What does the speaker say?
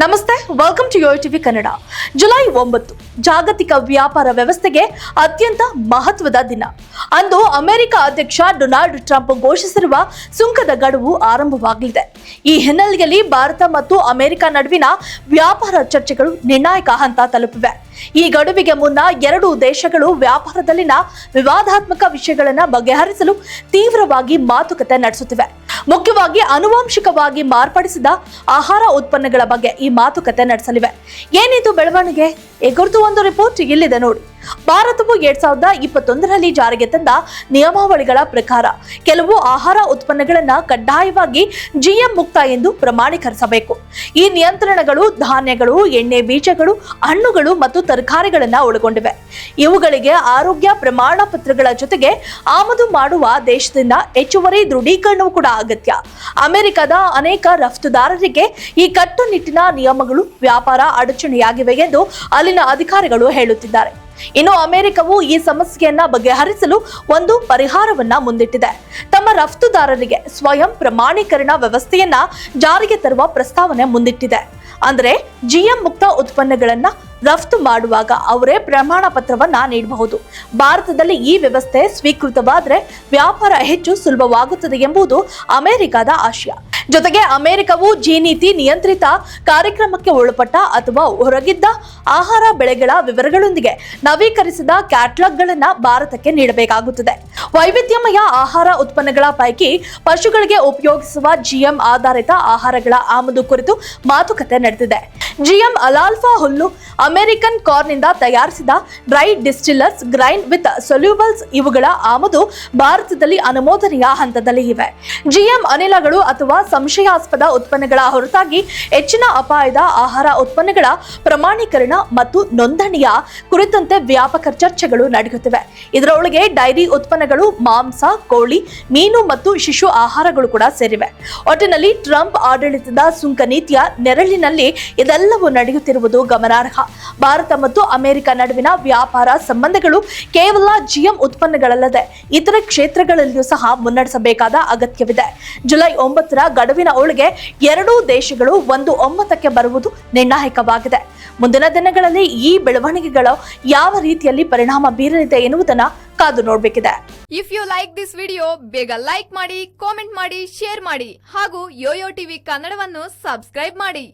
ನಮಸ್ತೆ welcome to your TV Kannada July ಒಂಬತ್ತು, ಜಾಗತಿಕ ವ್ಯಾಪಾರ ವ್ಯವಸ್ಥೆಗೆ ಅತ್ಯಂತ ಮಹತ್ವದ ದಿನ. ಅಂದು ಅಮೆರಿಕ ಅಧ್ಯಕ್ಷ ಡೊನಾಲ್ಡ್ ಟ್ರಂಪ್ ಘೋಷಿಸಿರುವ ಸುಂಕದ ಗಡುವು ಆರಂಭವಾಗಲಿದೆ. ಈ ಹಿನ್ನೆಲೆಯಲ್ಲಿ ಭಾರತ ಮತ್ತು ಅಮೆರಿಕ ನಡುವಿನ ವ್ಯಾಪಾರ ಚರ್ಚೆಗಳು ನಿರ್ಣಾಯಕ ಹಂತ ತಲುಪಿವೆ. ಈ ಗಡುವಿಗೆ ಮುನ್ನ ಎರಡೂ ದೇಶಗಳು ವ್ಯಾಪಾರದಲ್ಲಿನ ವಿವಾದಾತ್ಮಕ ವಿಷಯಗಳನ್ನು ಬಗೆಹರಿಸಲು ತೀವ್ರವಾಗಿ ಮಾತುಕತೆ ನಡೆಸುತ್ತಿವೆ. ಮುಖ್ಯವಾಗಿ ಆನುವಂಶಿಕವಾಗಿ ಮಾರ್ಪಡಿಸಿದ ಆಹಾರ ಉತ್ಪನ್ನಗಳ ಬಗ್ಗೆ ಈ ಮಾತುಕತೆ ನಡೆಸಲಿವೆ. ಏನಿದು ಬೆಳವಣಿಗೆ? ಈ ಒಂದು ರಿಪೋರ್ಟ್ ಇಲ್ಲಿದೆ ನೋಡಿ. ಭಾರತವು ಎರಡ್ ಸಾವಿರದ ಇಪ್ಪತ್ತೊಂದರಲ್ಲಿ ಜಾರಿಗೆ ತಂದ ನಿಯಮಾವಳಿಗಳ ಪ್ರಕಾರ ಕೆಲವು ಆಹಾರ ಉತ್ಪನ್ನಗಳನ್ನ ಕಡ್ಡಾಯವಾಗಿ ಜಿಎಂ ಮುಕ್ತ ಎಂದು ಪ್ರಮಾಣೀಕರಿಸಬೇಕು. ಈ ನಿಯಂತ್ರಣಗಳು ಧಾನ್ಯಗಳು, ಎಣ್ಣೆ ಬೀಜಗಳು, ಹಣ್ಣುಗಳು ಮತ್ತು ತರಕಾರಿಗಳನ್ನ ಒಳಗೊಂಡಿವೆ. ಇವುಗಳಿಗೆ ಆರೋಗ್ಯ ಪ್ರಮಾಣ ಪತ್ರಗಳ ಜೊತೆಗೆ ಆಮದು ಮಾಡುವ ದೇಶದಿಂದ ಹೆಚ್ಚುವರಿ ದೃಢೀಕರಣವು ಕೂಡ ಅಗತ್ಯ. ಅಮೆರಿಕದ ಅನೇಕ ರಫ್ತುದಾರರಿಗೆ ಈ ಕಟ್ಟುನಿಟ್ಟಿನ ನಿಯಮಗಳು ವ್ಯಾಪಾರ ಅಡಚಣೆಯಾಗಿವೆ ಎಂದು ಅಲ್ಲಿನ ಅಧಿಕಾರಿಗಳು ಹೇಳುತ್ತಿದ್ದಾರೆ. ಇನ್ನು ಅಮೆರಿಕವು ಈ ಸಮಸ್ಯೆಯನ್ನ ಬಗೆಹರಿಸಲು ಒಂದು ಪರಿಹಾರವನ್ನ ಮುಂದಿಟ್ಟಿದೆ. ತಮ್ಮ ರಫ್ತುದಾರರಿಗೆ ಸ್ವಯಂ ಪ್ರಮಾಣೀಕರಣ ವ್ಯವಸ್ಥೆಯನ್ನ ಜಾರಿಗೆ ತರುವ ಪ್ರಸ್ತಾವನೆ ಮುಂದಿಟ್ಟಿದೆ. ಅಂದ್ರೆ ಜಿಎಂ ಮುಕ್ತ ಉತ್ಪನ್ನಗಳನ್ನ ರಫ್ತು ಮಾಡುವಾಗ ಅವರೇ ಪ್ರಮಾಣ ಪತ್ರವನ್ನ ನೀಡಬಹುದು. ಭಾರತದಲ್ಲಿ ಈ ವ್ಯವಸ್ಥೆ ಸ್ವೀಕೃತವಾದರೆ ವ್ಯಾಪಾರ ಹೆಚ್ಚು ಸುಲಭವಾಗುತ್ತದೆ ಎಂಬುದು ಅಮೆರಿಕದ ಆಶಯ. ಜೊತೆಗೆ ಅಮೆರಿಕವು ಜಿ ನೀತಿ ನಿಯಂತ್ರಿತ ಕಾರ್ಯಕ್ರಮಕ್ಕೆ ಒಳಪಟ್ಟ ಅಥವಾ ಹೊರಗಿದ್ದ ಆಹಾರ ಬೆಳೆಗಳ ವಿವರಗಳೊಂದಿಗೆ ನವೀಕರಿಸಿದ ಕ್ಯಾಟ್ಲಾಗ್ಗಳನ್ನು ಭಾರತಕ್ಕೆ ನೀಡಬೇಕಾಗುತ್ತದೆ. ವೈವಿಧ್ಯಮಯ ಆಹಾರ ಉತ್ಪನ್ನಗಳ ಪೈಕಿ ಪಶುಗಳಿಗೆ ಉಪಯೋಗಿಸುವ ಜಿಎಂ ಆಧಾರಿತ ಆಹಾರಗಳ ಆಮದು ಕುರಿತು ಮಾತುಕತೆ ನಡೆದಿದೆ. ಜಿಎಂ ಅಲಾಲ್ಫಾ ಹುಲ್ಲು ಅಮೆರಿಕನ್ ಕಾರ್ನಿಂದ ತಯಾರಿಸಿದ dry distillers grind with solubles ಇವುಗಳ ಆಮದು ಭಾರತದಲ್ಲಿ ಅನುಮೋದನೆಯ ಹಂತದಲ್ಲಿ ಇವೆ. ಜಿಎಂ ಅನಿಲಗಳು ಅಥವಾ ಸಂಶಯಾಸ್ಪದ ಉತ್ಪನ್ನಗಳ ಹೊರತಾಗಿ ಹೆಚ್ಚಿನ ಅಪಾಯದ ಆಹಾರ ಉತ್ಪನ್ನಗಳ ಪ್ರಮಾಣೀಕರಣ ಮತ್ತು ನೋಂದಣಿಯ ಕುರಿತಂತೆ ವ್ಯಾಪಕ ಚರ್ಚೆಗಳು ನಡೆಯುತ್ತಿವೆ. ಇದರೊಳಗೆ ಡೈರಿ ಉತ್ಪನ್ನಗಳು, ಮಾಂಸ, ಕೋಳಿ, ಮೀನು ಮತ್ತು ಶಿಶು ಆಹಾರಗಳು ಕೂಡ ಸೇರಿವೆ. ಒಟ್ಟಿನಲ್ಲಿ ಟ್ರಂಪ್ ಆಡಳಿತದ ಸುಂಕ ನೀತಿಯ ನೆರಳಿನಲ್ಲಿ ಇದೆಲ್ಲವೂ ನಡೆಯುತ್ತಿರುವುದು ಗಮನಾರ್ಹ. ಭಾರತ ಮತ್ತು ಅಮೆರಿಕ ನಡುವಿನ ವ್ಯಾಪಾರ ಸಂಬಂಧಗಳು ಕೇವಲ ಜಿಎಂ ಉತ್ಪನ್ನಗಳಲ್ಲದೆ ಇತರ ಕ್ಷೇತ್ರಗಳಲ್ಲಿಯೂ ಸಹ ಮುನ್ನಡೆಸಬೇಕಾದ ಅಗತ್ಯವಿದೆ. ಜುಲೈ ಒಂಬತ್ತರ ಗಡುವಿನ ಒಳಗೆ ಎರಡೂ ದೇಶಗಳು ಒಂದು ಒಮ್ಮತಕ್ಕೆ ಬರುವುದು ನಿರ್ಣಾಯಕವಾಗಿದೆ. ಮುಂದಿನ ದಿನಗಳಲ್ಲಿ ಈ ಬೆಳವಣಿಗೆಗಳು ಯಾವ ರೀತಿಯಲ್ಲಿ ಪರಿಣಾಮ ಬೀರಲಿದೆ ಎನ್ನುವುದನ್ನು ಕಾದು ನೋಡಬೇಕಿದೆ. If you like this video ಬೇಗ ಲೈಕ್ ಮಾಡಿ ಕಾಮೆಂಟ್ ಮಾಡಿ ಶೇರ್ ಮಾಡಿ ಹಾಗೂ ಯೋಯೋ ಟಿವಿ ಕನ್ನಡವನ್ನು ಸಬ್ಸ್ಕ್ರೈಬ್ ಮಾಡಿ.